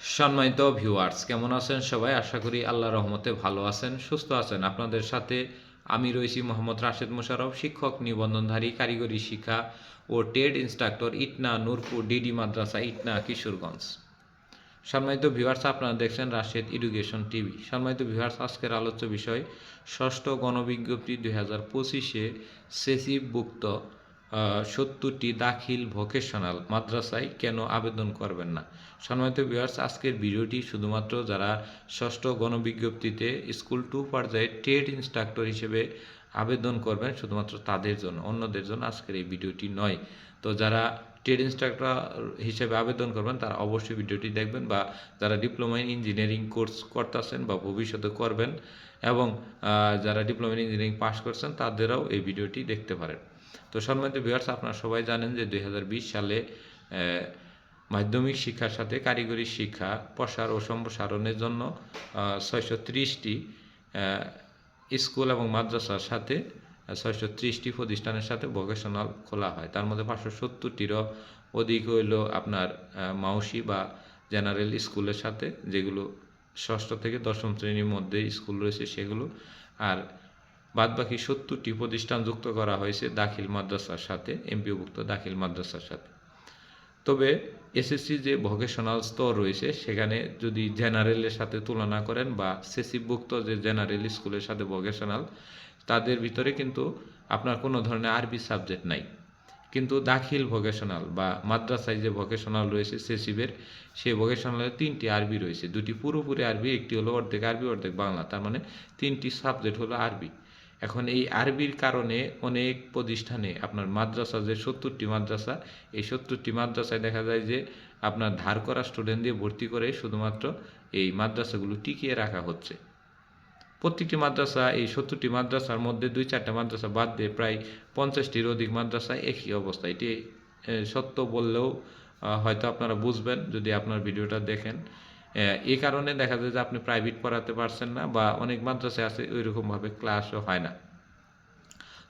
সম্মানিত ভিউয়ার্স কেমন আছেন সবাই? আশা করি আল্লাহ রহমতে ভালো আছেন, সুস্থ আছেন। আপনাদের সাথে আমি রয়েছি মোহাম্মদ রাশেদ মোশারফ শিক্ষক, নিবন্ধনধারী, কারিগরি শিক্ষা ও টেড ইনস্ট্রাক্টর ইটনা, নূরপুর ডিডি মাদ্রাসা, ইটনা, কিশোরগঞ্জ। সম্মানিত ভিউয়ার্স আপনারা দেখছেন রাশেদ এডুকেশন টিভি সম্মানিত ভিউয়ার্স আজকের আলোচ্য বিষয়, ষষ্ঠ গণবিজ্ঞপ্তি দুই হাজার পঁচিশে সেসিভুক্ত সত্তরটি দাখিল ভোকেশনাল মাদ্রাসায় কেন আবেদন করবেন না? সম্মানিত ভিউয়ার্স আজকের ভিডিওটি শুধুমাত্র যারা ষষ্ঠ গণবিজ্ঞপ্তিতে স্কুল টু পর্যায়ে ট্রেড ইনস্ট্রাক্টর হিসেবে আবেদন করবেন, শুধুমাত্র তাদের জন্য, অন্যদের জন্য আজকের এই ভিডিওটি নয়। তো যারা ট্রেড ইনস্ট্রাক্টর হিসেবে আবেদন করবেন, তারা অবশ্যই ভিডিওটি দেখবেন বা যারা ডিপ্লোমা ইন ইঞ্জিনিয়ারিং কোর্স করতেছেন বা ভবিষ্যতে করবেন এবং যারা ডিপ্লোমা ইন ইঞ্জিনিয়ারিং পাস করছেন, তাদেরও এই ভিডিওটি দেখতে পারেন। তো সম্মানিত ভিউয়ার্স আপনারা সবাই জানেন যে দুই হাজার বিশ সালে মাধ্যমিক শিক্ষার সাথে কারিগরি শিক্ষা, প্রসার ও সম্প্রসারণের জন্য ছয়শো ত্রিশটি স্কুল এবং মাদ্রাসার সাথে ছয়শো ত্রিশটি প্রতিষ্ঠানের সাথে ভোকেশনাল খোলা হয়। তার মধ্যে পাঁচশো সত্তরটিরও অধিক হইল আপনার মাউসি বা জেনারেল স্কুলের সাথে, যেগুলো ষষ্ঠ থেকে দশম শ্রেণির মধ্যে স্কুল রয়েছে সেগুলো। আর বাদবাকি সত্তরটি প্রতিষ্ঠান যুক্ত করা হয়েছে দাখিল মাদ্রাসার সাথে, এমপিওভুক্ত দাখিল মাদ্রাসার সাথে। তবে এসএসসি যে ভোকেশনাল স্তর রয়েছে, সেখানে যদি জেনারেলের সাথে তুলনা করেন বা সেসিভুক্ত যে জেনারেল স্কুলের সাথে ভোকেশনাল তাদের ভিতরে কিন্তু আপনার কোনো ধরনের আরবি সাবজেক্ট নাই। কিন্তু দাখিল ভোকেশনাল বা মাদ্রাসায় যে ভোকেশনাল রয়েছে সেসিবের সেই ভোকেশনালে তিনটি আরবি রয়েছে। দুটি পুরোপুরি আরবি, একটি হলো অর্ধেক আরবি, অর্ধেক বাংলা। তার মানে তিনটি সাবজেক্ট হলো আরবি। এখন এই আরবির কারণে অনেক প্রতিষ্ঠানে আপনার মাদ্রাসা, যে সত্তরটি মাদ্রাসা, এই সত্তরটি মাদ্রাসায় দেখা যায় যে আপনার ধার করা স্টুডেন্ট দিয়ে ভর্তি করে শুধুমাত্র এই মাদ্রাসাগুলো টিকিয়ে রাখা হচ্ছে। প্রত্যেকটি মাদ্রাসা, এই সত্তরটি মাদ্রাসার মধ্যে দুই চারটা মাদ্রাসা বাদ দিয়ে প্রায় পঞ্চাশটির অধিক মাদ্রাসায় একই অবস্থা। এটি সত্য বললেও হয়তো আপনারা বুঝবেন যদি আপনার ভিডিওটা দেখেন। এই কারণে দেখা যায় যে আপনি প্রাইভেট পড়াতে পারছেন না বা অনেক মাদ্রাসায় আছে ওই রকমভাবে ক্লাসও হয় না।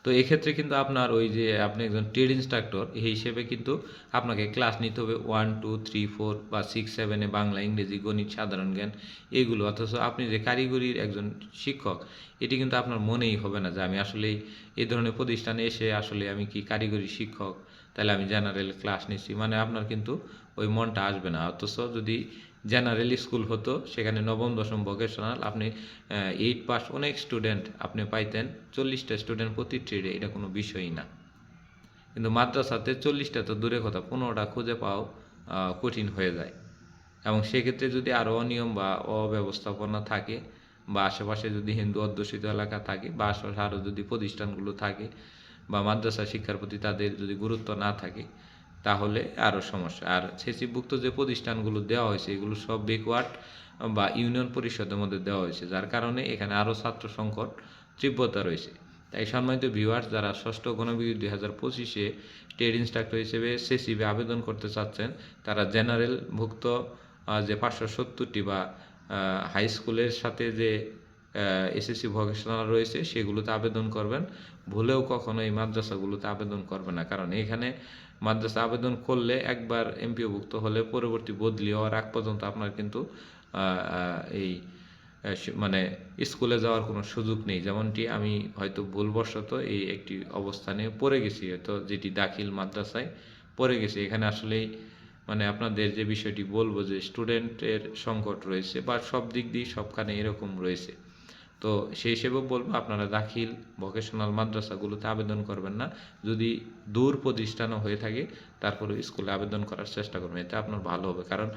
তো এক্ষেত্রে কিন্তু আপনার ওই যে আপনি একজন ট্রেড ইনস্ট্রাক্টর এই হিসেবে কিন্তু আপনাকে ক্লাস নিতে হবে ওয়ান টু থ্রি ফোর বা সিক্স সেভেনে বাংলা, ইংরেজি, গণিত, সাধারণ জ্ঞান এগুলো। অথচ আপনি যে কারিগরির একজন শিক্ষক, এটি কিন্তু আপনার মনেই হবে না যে আমি আসলে এই ধরনের প্রতিষ্ঠানে এসে আসলে আমি কি কারিগরি শিক্ষক, তাহলে আমি জেনারেল ক্লাস নিচ্ছি। মানে আপনার কিন্তু ওই মনটা আসবে না। অথচ যদি জেনারেল স্কুল হতো, সেখানে নবম, দশম ভোকেশনাল আপনি এইট পাস অনেক স্টুডেন্ট আপনি পাইতেন, চল্লিশটা স্টুডেন্ট প্রতি ট্রেডে এটা কোনো বিষয়ই না। কিন্তু মাদ্রাসাতে চল্লিশটা তো দূরে কথা, পনেরোটা খুঁজে পাও কঠিন হয়ে যায়। এবং সেক্ষেত্রে যদি আরও অনিয়ম বা অব্যবস্থাপনা থাকে, বা আশেপাশে যদি হিন্দু অধ্যুষিত এলাকা থাকে, বা আশেপাশে আরও যদি প্রতিষ্ঠানগুলো থাকে, বা মাদ্রাসা শিক্ষার প্রতি তাদের যদি গুরুত্ব না থাকে তাহলে আরও সমস্যা। আর সেচিভুক্ত যে প্রতিষ্ঠানগুলো দেওয়া হয়েছে, এগুলো সব বেকওয়ার্ড বা ইউনিয়ন পরিষদের মধ্যে দেওয়া হয়েছে, যার কারণে এখানে আরও ছাত্র সংকট, তীব্রতা রয়েছে। তাই সম্মানিত ভিউয়ার্স যারা ষষ্ঠ গণবিধি দুই হাজার পঁচিশে ট্রেড ইনস্ট্রাক্টর হিসেবে সেসিবি আবেদন করতে চাচ্ছেন, তারা জেনারেল ভুক্ত যে পাঁচশো সত্তরটি বা হাই স্কুলের সাথে যে এসএসসি ভোকেশনাল রয়েছে, সেগুলোতে আবেদন করবেন। ভুলেও কখনো এই মাদ্রাসাগুলোতে আবেদন করবে না, কারণ এখানে মাদ্রাসা আবেদন করলে একবার এমপিওভুক্ত হলে পরবর্তী বদলি হওয়ার আগ পর্যন্ত আপনার কিন্তু এই মানে স্কুলে যাওয়ার কোনো সুযোগ নেই। যেমনটি আমি হয়তো ভুলবশত এই একটি অবস্থানে পড়ে গেছি, হয়তো যেটি দাখিল মাদ্রাসায় পড়ে গেছি। এখানে আসলেই মানে আপনাদের যে বিষয়টি বলব যে স্টুডেন্টের সংকট রয়েছে বা সব দিক দিয়ে সবখানে এরকম রয়েছে। তো সেই হিসেবেও বলব আপনারা দাখিল ভোকেশনাল মাদ্রাসাগুলোতে আবেদন করবেন না। যদি দূর প্রতিষ্ঠানও হয়ে থাকে, তারপরে স্কুলে আবেদন করার চেষ্টা করবেন, এতে আপনার ভালো হবে। কারণ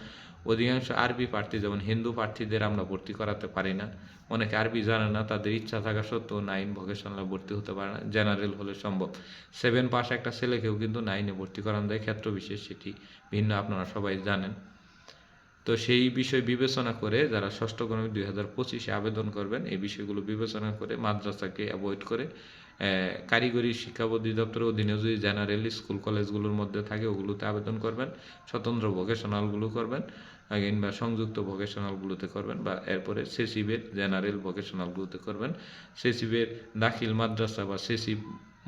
অধিকাংশ আরবি প্রার্থী, যেমন হিন্দু প্রার্থীদের আমরা ভর্তি করাতে পারি না। অনেকে আরবি জানে না, তাদের ইচ্ছা থাকা সত্ত্বেও নাইন ভোকেশনালে ভর্তি হতে পারে না জেনারেল হলে সম্ভব। সেভেন পাস একটা ছেলেকেও কিন্তু নাইনে ভর্তি করানো যায় ক্ষেত্র বিশেষ সেটি ভিন্ন, আপনারা সবাই জানেন। তো সেই বিষয় বিবেচনা করে যারা ষষ্ঠ গণিত দুই হাজার পঁচিশে আবেদন করবেন, এই বিষয়গুলো বিবেচনা করে মাদ্রাসাকে অ্যাভয়েড করে কারিগরি শিক্ষা অধিদপ্তরের অধীনে যদি জেনারেল স্কুল কলেজগুলোর মধ্যে থাকে, ওগুলোতে আবেদন করবেন, স্বতন্ত্র ভোকেশনালগুলো করবেন কিংবা সংযুক্ত ভোকেশনালগুলোতে করবেন, বা এরপরে সেসিবের জেনারেল ভোকেশনালগুলোতে করবেন। সেসিবের দাখিল মাদ্রাসা বা সেসিব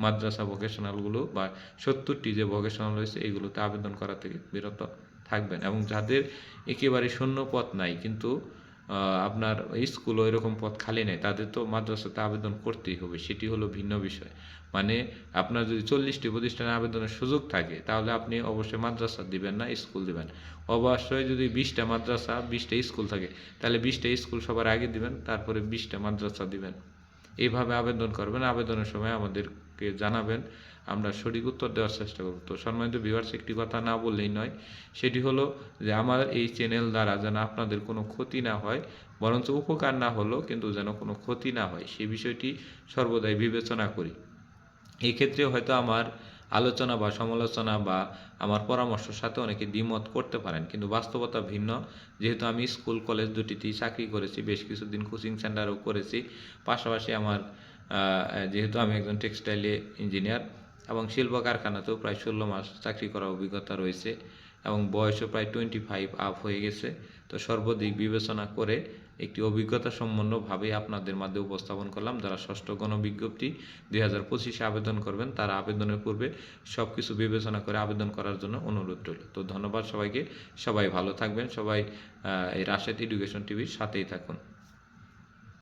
মাদ্রাসা ভোকেশনালগুলো বা সত্তরটি যে ভোকেশনাল রয়েছে, এগুলোতে আবেদন করা থেকে বিরত। থাকবেন এবং যাদের একেবারে শূন্য পথ নাই, কিন্তু আপনার স্কুল ওই রকম পথ খালি নেই, তাদের তো মাদ্রাসাতে আবেদন করতেই হবে, সেটি হলো ভিন্ন বিষয়। মানে আপনার যদি চল্লিশটি প্রতিষ্ঠানে আবেদনের সুযোগ থাকে, তাহলে আপনি অবশ্যই মাদ্রাসা দিবেন না স্কুল দিবেন। অবশ্যই যদি বিশটা মাদ্রাসা, বিশটা স্কুল থাকে, তাহলে বিশটা স্কুল সবার আগে দিবেন, তারপরে বিশটা মাদ্রাসা দিবেন। এইভাবে আবেদন করবেন, আবেদনের সময় আমাদেরকে জানাবেন আমরা সঠিক উত্তর দেওয়ার চেষ্টা করব। তো সম্মানিত ভিউয়ার্স একটি কথা না বললেই নয়, সেটি হলো যে আমার এই চ্যানেল দ্বারা যেন আপনাদের কোনো ক্ষতি না হয়, বরঞ্চ উপকার না হলো কিন্তু যেন কোনো ক্ষতি না হয় সেই বিষয়টি সর্বদাই বিবেচনা করি। এক্ষেত্রে হয়তো আমার আলোচনা বা সমালোচনা বা আমার পরামর্শের সাথে অনেকে দ্বিমত করতে পারেন, কিন্তু বাস্তবতা ভিন্ন। যেহেতু আমি স্কুল, কলেজ দুটিতেই চাকরি করেছি, বেশ কিছুদিন কোচিং সেন্টারও করেছি, পাশাপাশি আমার যেহেতু আমি একজন টেক্সটাইলে ইঞ্জিনিয়ার এবং শিল্প কারখানাতেও প্রায় ষোলো মাস চাকরি করার অভিজ্ঞতা রয়েছে এবং বয়সও প্রায় টোয়েন্টি ফাইভ আপ হয়ে গেছে। তো সর্বদিক বিবেচনা করে একটি অভিজ্ঞতা সম্পন্নভাবে আপনাদের মাঝে উপস্থাপন করলাম। যারা ষষ্ঠ গণবিজ্ঞপ্তি দুই হাজার পঁচিশে আবেদন করবেন, তারা আবেদনের পূর্বে সব কিছু বিবেচনা করে আবেদন করার জন্য অনুরোধ রইল। তো ধন্যবাদ সবাইকে। সবাই ভালো থাকবেন। সবাই এই রাশেদ এডুকেশন টিভির সাথেই থাকুন।